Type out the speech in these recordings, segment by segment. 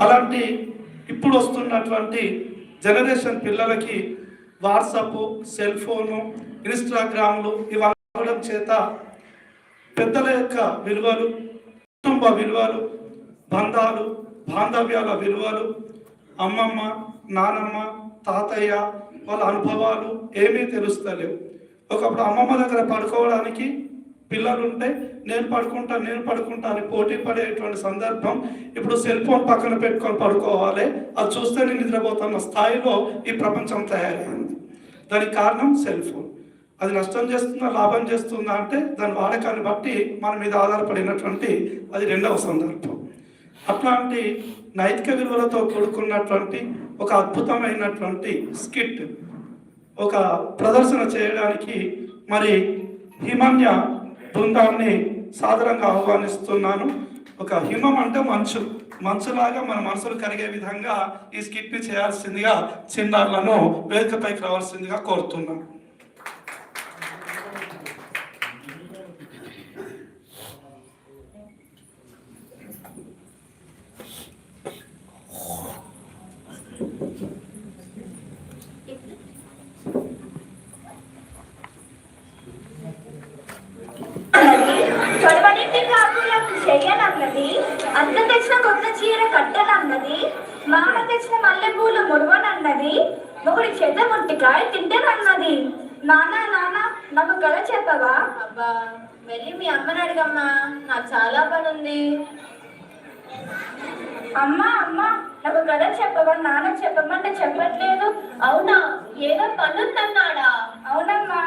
అలాంటి ఇప్పుడు వస్తున్నటువంటి జనరేషన్ పిల్లలకి వాట్సాప్ సెల్ ఫోను ఇన్స్టాగ్రామ్లు ఇవన్నీ అవ్వడం చేత పెద్దల యొక్క విలువలు కుటుంబ విలువలు బంధాలు బాంధవ్యాల విలువలు అమ్మమ్మ నానమ్మ తాతయ్య వాళ్ళ అనుభవాలు ఏమీ తెలుస్తలేవు. ఒకప్పుడు అమ్మమ్మ దగ్గర పడుకోవడానికి పిల్లలు ఉంటే నేను పడుకుంటా నేను పడుకుంటా అని పోటీ పడేటువంటి సందర్భం ఇప్పుడు సెల్ ఫోన్ పక్కన పెట్టుకొని పడుకోవాలి. అది చూస్తే నేను నిద్రపోతున్న స్థాయిలో ఈ ప్రపంచం తయారైంది. దానికి కారణం సెల్ ఫోన్ అది నష్టం చేస్తుందా లాభం చేస్తుందా అంటే దాని వాడకాన్ని బట్టి మన మీద ఆధారపడినటువంటి అది రెండవ సందర్భం. అట్లాంటి నైతిక విలువలతో కూడుకున్నటువంటి ఒక అద్భుతమైనటువంటి స్కిట్ ఒక ప్రదర్శన చేయడానికి మరి హిమన్య బృందాన్ని సాధారణంగా ఆహ్వానిస్తున్నాను. ఒక హిమం అంటే మంచు. మంచులాగా మన మనసులు కరిగే విధంగా ఈ స్కిట్ని చేయాల్సిందిగా చిన్నారులను వేదికపైకి రావాల్సిందిగా కోరుతున్నాను. తెచ్చిన మల్లెపూలు ముడవనన్నది ఒకటి చేత ముట్టికాయ తింటేనన్నది. నాన్న నాన్న నాకు కథ చెప్పవా? అబ్బా వెళ్ళి మీ అమ్మని అడగమ్మా. నాకు చాలా పని ఉంది అమ్మా అమ్మా నాకు కథ చెప్పవా? నాన్న చెప్పమంటే చెప్పట్లేదు. అవునా? ఏదో పనుందన్నాడా? అవునమ్మా.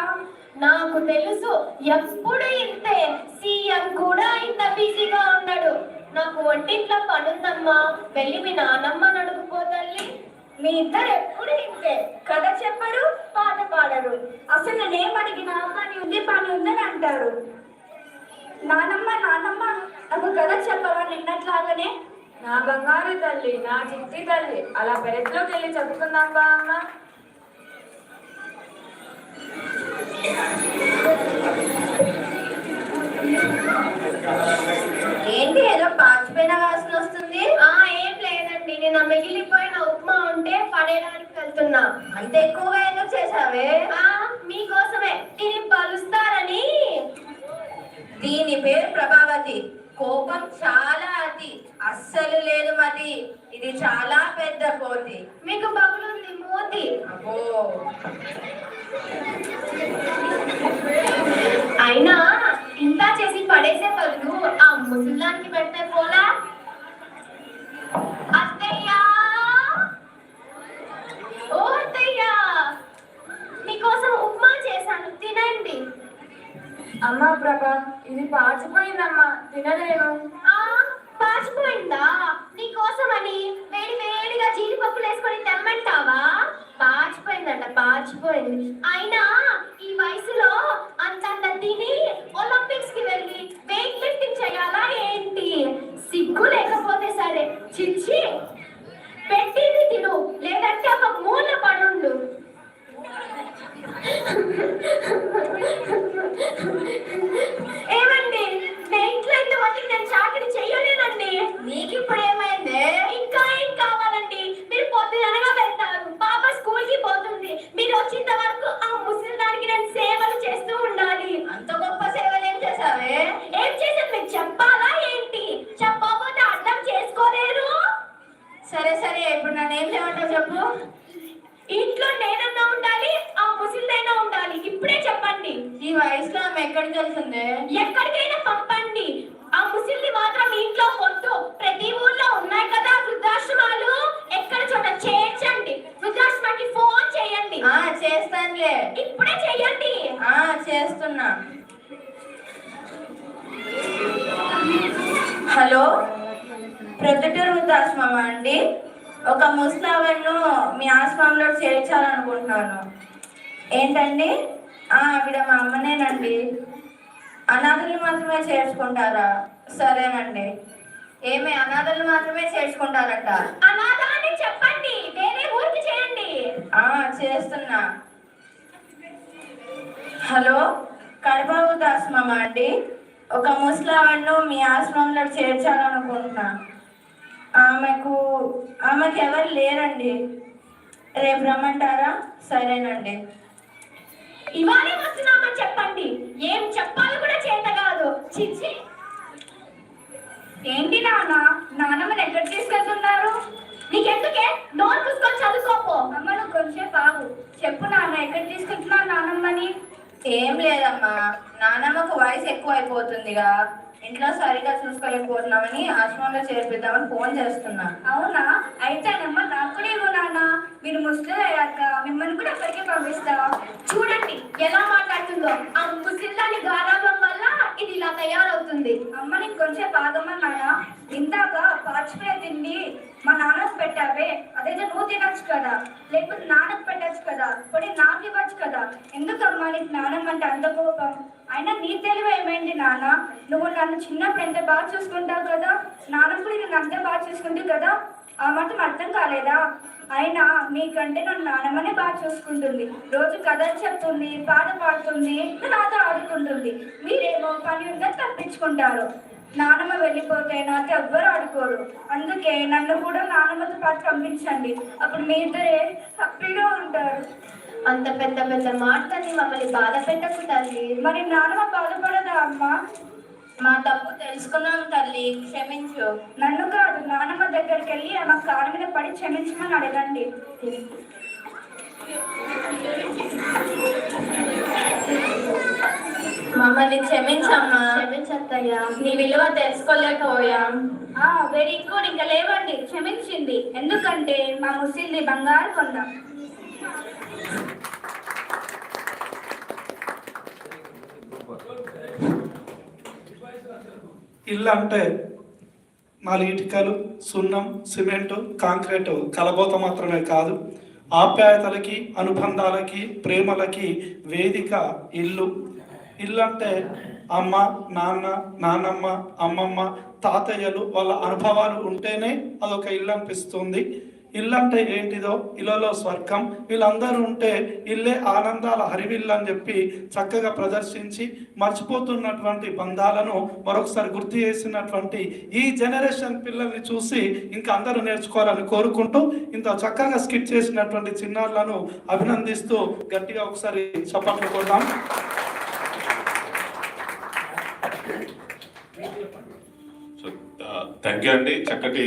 నాకు తెలుసు ఎప్పుడు ఇంతే. సీఎం కూడా ఇంత బిజీగా ఉన్నాడు నాకు వంటింట్లో పనుందమ్మా వెళ్ళి మీ నానమ్మ నడుపుకోదల్లి తల్లి. మీ ఇద్దరు ఎప్పుడు ఇంతే కథ చెప్పరు పాట పాడరు. అసలు నేనేమడిగినా పని ఉంది పని ఉందని అంటారు. నానమ్మ నానమ్మ నాకు కథ చెప్పవా నిన్నట్లాగానే? నా బంగారు తల్లి నా చిట్టి తల్లి. అలా పెరట్లోకి వెళ్ళి చదువుకుందాం బా అమ్మ. ఏంటి ఏదో పాచిపోయిన వాసన వస్తుంది? ఆ ఏం లేదండి. నేను మిగిలిపోయిన ఉప్మా ఉంటే పడేయడానికి వెళ్తున్నా. అంత ఎక్కువగా ఎందుకు చేసావే ఆ మీకోసమే. దీన్ని పలుస్తారని. దీని పేరు ప్రభావతి. కోపం చాలా అతి అస్సలు లేదు మతి. ఇది చాలా పెద్ద కోతి మీకు బగులుంది మోతి. అబ్బో. అయినా ఇంత చేసి పడేసే బదులు ఆ ముసలానికి అమ్మా ప్రభా ఇది పాచిపోయిందమ్మా తినలేము. ఆ పాచిపోయిందా నీకోసమని వేడి వేడిగా జీడిపప్పులు వేసుకొని తెమ్మంటావా? పాచిపోయిందంట పాచిపోయింది అయినా ఈ వయసులో అంతంత తిని ఒలింపిక్స్కి వెళ్ళి వెయిట్ లిఫ్టింగ్ చేయాలా ఏంటి సిగ్గు లేకపోతే సరే చిచ్చి పెట్టింది తిను లేదంటే ఒక మూల పడుండు ఏమండి వెయిట్ లైన్ మట్టికి నేను చాకరీ చెయ్యలేనండి నీకు ఇప్పుడు ఏమైంది ఇంకా ఏం కావాలండి మీరు పొద్దుననగా వెళ్తారు పాప స్కూల్కి పోతుంది మీరు వచ్చేంత వరకు ఆ ముసలి దానికి నేను సేవలు చేస్తూ ఉండాలి అంత గొప్ప సేవలు ఏం చేసావే ఏం చేసాను మీకు చెప్పాలా ఏంటి చెప్పకపోతే అర్థం చేసుకోలేరు సరే సరే ఇప్పుడు నన్ను ఏం చేయమంటావు చెప్పు? ఇంట్లో నేనన్నా ఉండాలి ఆ ముసలిదైనా ఉండాలి. ఇప్పుడే చెప్పండి. ఈ వయసులో ఆమె ఎక్కడికి వెళ్తుంది? ఎక్కడికైనా పంపండి. ఆ ముసలిది మాత్రం ఇంట్లో వద్దు ప్రతి ఊర్లో ఉన్నాయి కదా వృద్ధాశ్రమాలు. ఎక్కడ చోట చేర్చండి. వృద్ధాశ్రమానికి ఫోన్ చేయండి. ఆ చేస్తానులే. ఇప్పుడే చేయండి. ఆ చేస్తున్నా. హలో? ప్రొద్దుటూరు వృద్ధాశ్రమం అండి? ఒక ముస్లావన్ను మీ ఆశ్రమంలో చేర్చాలనుకుంటున్నాను. ఏంటండి ఆవిడ మా అమ్మనేనండి. అనాథలు మాత్రమే చేర్చుకుంటారా? సరేనండి. ఏమి అనాథలు మాత్రమే చేర్చుకుంటారట? అనాథ అని చెప్పండి వేరే ఊరికి చేయండి. ఆ చేస్తున్నా. హలో కడప వృద్ధాశ్రమం అండి? ఒక ముస్లావన్ను మీ ఆశ్రమంలో చేర్చాలనుకుంటున్నా. ఆమెకు ఆమెకు ఎవరు లేరండి. రేపు రమ్మంటారా? సరేనండి. ఇవాళే వస్తున్నామని చెప్పండి. ఏం చెప్పాలో కూడా చేత కాదు. చిచ్చి. ఏంటి నాన్న? నాన్నమ్మని ఎక్కడ తీసుకెళ్తున్నారు? నీకెందుకే? నోరు మూసుకొని చదువుకోపో. అమ్మ నువ్వు కొంచెం బాగు. చెప్పు నాన్న ఎక్కడ తీసుకెళ్తున్నారు నాన్నమ్మని ఏం లేదమ్మా. నానమ్మకు వయసు ఎక్కువ అయిపోతుందిగా ఇంట్లో సరిగా చూసుకోలేకపోతున్నామని ఆశ్రమంలో చేర్పిద్దామని ఫోన్ చేస్తున్నా. అవునా? అయితేనమ్మా నాకు కూడా ఇవ్వు నాన్న. మీరు ముసలి అయ్యాక మిమ్మల్ని కూడా అక్కడికే పంపిస్తా. చూడండి ఎలా మాట్లాడుతుందో. ఆ ముసిల్లాని గారాబం వల్ల ఇది ఇలా తయారవుతుంది. అమ్మ నీకు కొంచెం బాగమ్మ నాన్న. ఇందాక పాచిపోయే తిండి మా నాన్నకు పెట్టావే? అదైతే నువ్వు తినచ్చు కదా. లేకపోతే నాన్నకు పెట్టచ్చు కదా. పొడి నాకు ఇవ్వచ్చు కదా. ఎందుకమ్మా నీకు నాన్నమ్మ అంటే అంత కోపం? అయినా నీ తెలివి ఏమైంది నాన్న? నువ్వు నన్ను చిన్నప్పుడు ఎంత బాగా చూసుకుంటావు కదా? నాన్న కూడా నేను అంతే బాగా చూసుకుంటే కదా? ఆ మాత్రం అర్థం కాలేదా? అయినా మీకంటే నన్ను నాన్నమ్మనే బాగా చూసుకుంటుంది. రోజు కథలు చెప్తుంది పాట పాడుతుంది నాతో ఆడుకుంటుంది. మీరేమో పని ఉందని తప్పించుకుంటారు. నానమ్మ వెళ్ళిపోతే నాతో ఎవ్వరు ఆడుకోరు. అందుకే నన్ను కూడా నానమ్మతో పాటు పంపించండి. అప్పుడు మీ ఇద్దరే హ్యాపీగా ఉంటారు. అంత పెద్ద పెద్ద మాటని మమ్మల్ని బాధ పెట్టకు తల్లి. మరి నానమ్మ బాధపడదా అమ్మ? మా తప్పు తెలుసుకున్నాం తల్లి. క్షమించు. నన్ను కాదు నానమ్మ దగ్గరికి వెళ్ళి ఆమె కాళ్ళ మీద పడి క్షమించమని అడగండి. మమ్మల్ని క్షమించమ్మా. క్షమించత్తయ్యా. నీ విలువ తెలుసుకోలేకపోయాం. Very good. ఇంకా లేవండి. క్షమించింది. ఎందుకంటే మా ముసిల్ది బంగారు కొండ ఇల్లు అంటే నాలుగు ఇటుకలు సున్నం సిమెంట్ కాంక్రీట్ కలబోత మాత్రమే కాదు ఆప్యాయతలకి అనుబంధాలకి ప్రేమలకి వేదిక ఇల్లు. ఇల్లు అంటే అమ్మ నాన్న నాన్నమ్మ అమ్మమ్మ తాతయ్యలు వాళ్ళ అనుభవాలు ఉంటేనే అదొక ఇల్లు అనిపిస్తుంది. ఇల్లు అంటే ఏంటిదో ఇళ్ళలో స్వర్గం వీళ్ళందరూ ఉంటే ఇల్లే ఆనందాల హరివిల్లు అని చెప్పి చక్కగా ప్రదర్శించి మర్చిపోతున్నటువంటి బంధాలను మరొకసారి గుర్తు చేసినటువంటి ఈ జనరేషన్ పిల్లల్ని చూసి ఇంకా అందరూ నేర్చుకోవాలని కోరుకుంటూ ఇంత చక్కగా స్కిట్ చేసినటువంటి చిన్నారులను అభినందిస్తూ గట్టిగా ఒకసారి చప్పట్లు కొడదాం. థ్యాంక్ యూ అండి. చక్కటి